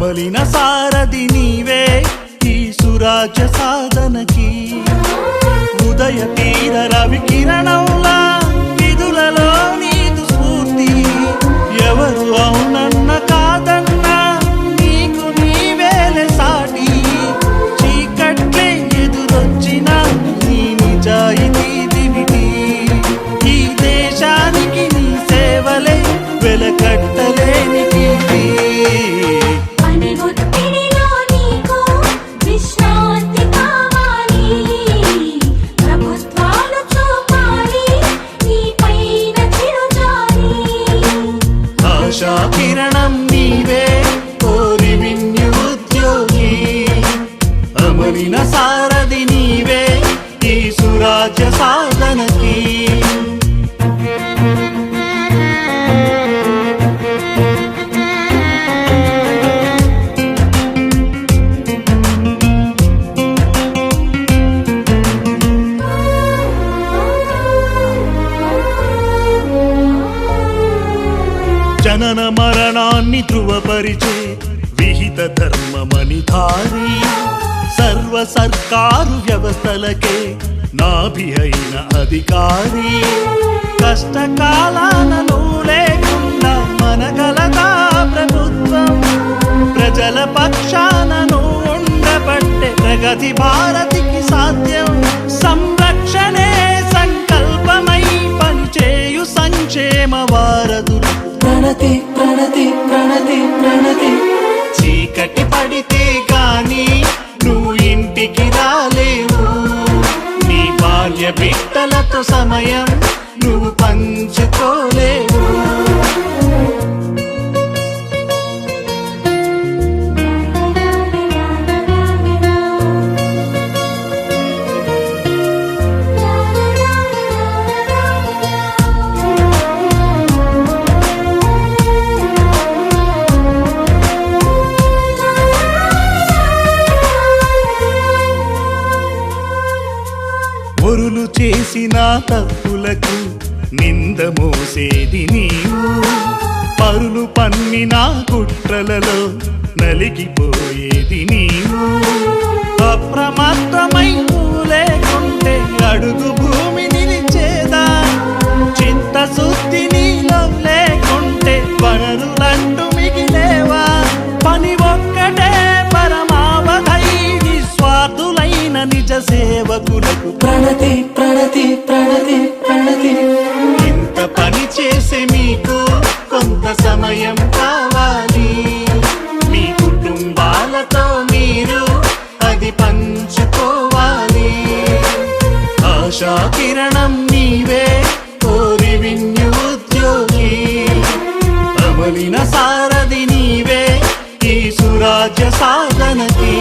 కమలిన సారథి నీవే ఈ సురాజ్య సాధనకి. ఉదయ తీర రవి కిరణంలా విధులలో నీదు స్ఫూర్తి. ఎవరు అవును జనన మరణాన్ని ధృవపరిచే విహిత ధర్మమని ధారి సర్వ సర్కారు వ్యవస్థలకే నాభి అయిన అధికారి. కష్టకాలాలను లేకుండా మనగలదా ప్రభుత్వం? ప్రజల పక్షానను ఉండబట్టే ప్రగతి భారతికి సాధ్యం. సంరక్షణే సంకల్పమై పనిచేయు సంక్షేమ వారధులు ప్రణతి ప్రణతి ప్రణతి ప్రణతి. చీకటి పడితే గాని నువ్వు ఇంటికి రాలేవు. నీ బాల్య బిడ్డలతో సమయం నువ్వు పంచుకో తప్పులు చేసిన తప్పులకు నింద మోసేది నీవు. పరులు పన్నిన కుట్రలలో నలిగిపోయేది నీవు. అప్రమత్త సేవకులకు ప్రణతి ప్రణతి ప్రణతి ప్రణతి. ఇంత పని చేసే మీకు కొంత సమయం కావాలి. మీ కుటుంబాలతో మీరు అది పంచుకోవాలి. ఆశా కిరణం నీవే కోరి విద్యోగి అమలిన సారథి నీవే ఈ సురాజ్య సాధనకి.